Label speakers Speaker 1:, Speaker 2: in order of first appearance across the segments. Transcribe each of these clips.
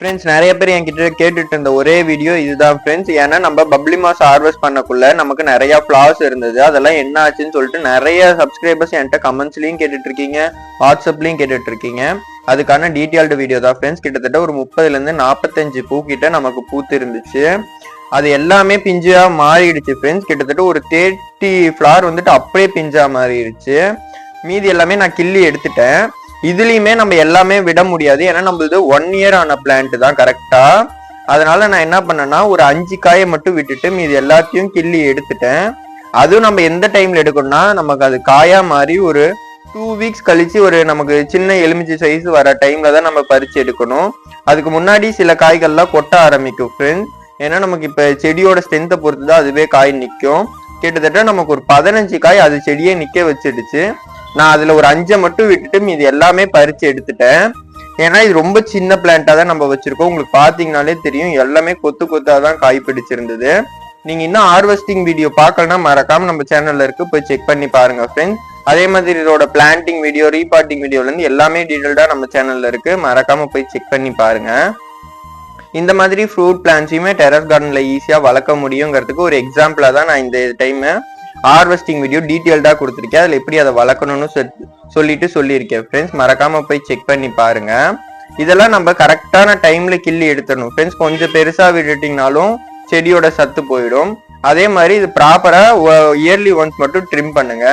Speaker 1: Friends நிறைய பேர் என்கிட்ட கேட்டுட்டு இருந்த ஒரே வீடியோ இதுதான் ஃப்ரெண்ட்ஸ் ஏன்னா நம்ம பப்ளி மாஸ் ஹார்வெஸ்ட் பண்ணக்குள்ள நமக்கு நிறைய ஃப்ளாஸ் இருந்தது. அதெல்லாம் என்ன ஆச்சுன்னு சொல்லிட்டு நிறைய சப்ஸ்கிரைபர்ஸ் என்கிட்ட கமெண்ட்ஸ்லையும் கேட்டுட்டு இருக்கீங்க. வாட்ஸ்அப்லையும் கேட்டுட்டு இருக்கீங்க. அதுக்கான டீட்டெயில்டு வீடியோ தான் ஃப்ரெண்ட்ஸ் கிட்டத்தட்ட ஒரு முப்பதுலேருந்து நாற்பத்தஞ்சு பூ கிட்ட நமக்கு பூத்து இருந்துச்சு. அது எல்லாமே பிஞ்சா மாறிடுச்சு ஃப்ரெண்ட்ஸ் கிட்டத்தட்ட ஒரு தேர்ட்டி ஃப்ளார் வந்துட்டு அப்படியே பிஞ்சா மாறிடுச்சு. மீதி எல்லாமே நான் கிள்ளி எடுத்துட்டேன். இதுலயுமே நம்ம எல்லாமே விட முடியாது. ஏன்னா நம்மளது ஒன் இயர் ஆன பிளான்ட் தான் கரெக்டா அதனால நான் என்ன பண்ணேன்னா ஒரு அஞ்சு காயை மட்டும் விட்டுட்டு மீது எல்லாத்தையும் கிள்ளி எடுத்துட்டேன். அதுவும் நம்ம எந்த டைம்ல எடுக்கணும்னா நமக்கு அது காயா மாதிரி ஒரு டூ வீக்ஸ் கழிச்சு ஒரு நமக்கு சின்ன எலுமிச்சை சைஸ் வர டைம்ல தான் நம்ம பறிச்சு எடுக்கணும். அதுக்கு முன்னாடி சில காய்கள்லாம் கொட்ட ஆரம்பிக்கும் ஃப்ரெண்ட்ஸ் ஏன்னா நமக்கு இப்ப செடியோட ஸ்ட்ரென்த்தை பொறுத்து தான் அதுவே காய் நிற்கும் கிட்டத்தட்ட நமக்கு ஒரு பதினஞ்சு காய் அது செடியே நிக்க வச்சிடுச்சு. நான் அதுல ஒரு அஞ்சை மட்டும் விட்டுட்டு இது எல்லாமே பறிச்சு எடுத்துட்டேன். ஏன்னா இது ரொம்ப சின்ன பிளான்ட்டா தான் நம்ம வச்சிருக்கோம். உங்களுக்கு பாத்தீங்கனாலே தெரியும். எல்லாமே கொத்து கொத்தா தான் காய் பிடிச்சிருந்தது. நீங்க இன்னும் ஹார்வெஸ்டிங் வீடியோ பார்க்கலன்னா மறக்காம நம்ம சேனல்ல இருக்கு. போய் செக் பண்ணி பாருங்க ஃப்ரெண்ட்ஸ் அதே மாதிரி இதோட பிளான்டிங் வீடியோ ரீபார்ட்டிங் வீடியோல இருந்து எல்லாமே டீடைல்டா நம்ம சேனல்ல இருக்கு. மறக்காம போய் செக் பண்ணி பாருங்க. இந்த மாதிரி ஃப்ரூட் பிளான்ஸையுமே டெரஸ் கார்டன்ல ஈஸியா வளர்க்க முடியுங்கிறதுக்கு ஒரு எக்ஸாம்பிளா தான் நான் இந்த டைம் ஹார்வெஸ்டிங் வீடியோ டீட்டெயில்டாக கொடுத்துருக்கேன். அதில் எப்படி அதை வளர்க்கணும்னு சொல்லிட்டு சொல்லியிருக்கேன் ஃப்ரெண்ட்ஸ் மறக்காமல் போய் செக் பண்ணி பாருங்க. இதெல்லாம் நம்ம கரெக்டான டைமில் கிள்ளி எடுத்துடணும் ஃப்ரெண்ட்ஸ் கொஞ்சம் பெருசாக விட்டுட்டிங்கனாலும் செடியோட சத்து போயிடும். அதே மாதிரி இது ப்ராப்பராக இயர்லி ஒன்ஸ் மட்டும் ட்ரிம் பண்ணுங்க.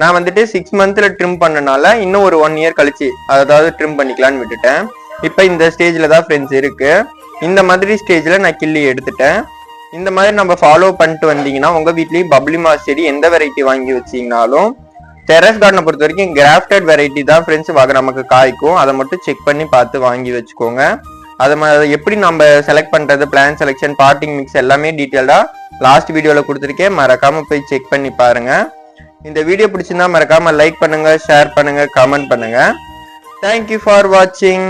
Speaker 1: நான் வந்துட்டு சிக்ஸ் மந்த்தில் ட்ரிம் பண்ணனால இன்னும் ஒரு ஒன் இயர் கழிச்சு அதாவது ட்ரிம் பண்ணிக்கலான்னு விட்டுட்டேன். இப்போ இந்த ஸ்டேஜில் தான் ஃப்ரெண்ட்ஸ் இருக்குது இந்த மாதிரி ஸ்டேஜில் நான் கிள்ளி எடுத்துட்டேன். இந்த மாதிரி நம்ம ஃபாலோ பண்ணிட்டு வந்தீங்கன்னா உங்க வீட்லயும் பப்ளி மாஸ் செடி எந்த வெரைட்டி வாங்கி வச்சீங்கனாலும் டெரஸ் கார்டனை பொறுத்த வரைக்கும் கிராஃப்டட் வெரைட்டி தான் ஃப்ரெண்ட்ஸ் நமக்கு காய்க்கும். அதை மட்டும் செக் பண்ணி பார்த்து வாங்கி வச்சுக்கோங்க. அதை மாதிரி அதை எப்படி நம்ம செலக்ட் பண்ணுறது பிளான் செலெக்ஷன் பார்ட்டிங் மிக்ஸ் எல்லாமே டீட்டெயிலாக லாஸ்ட் வீடியோவில் கொடுத்துருக்கேன். மறக்காமல் போய் செக் பண்ணி பாருங்கள் இந்த வீடியோ பிடிச்சிருந்தா மறக்காமல் லைக் பண்ணுங்கள் ஷேர் பண்ணுங்கள் கமெண்ட் பண்ணுங்கள் தேங்க்யூ ஃபார் வாட்சிங்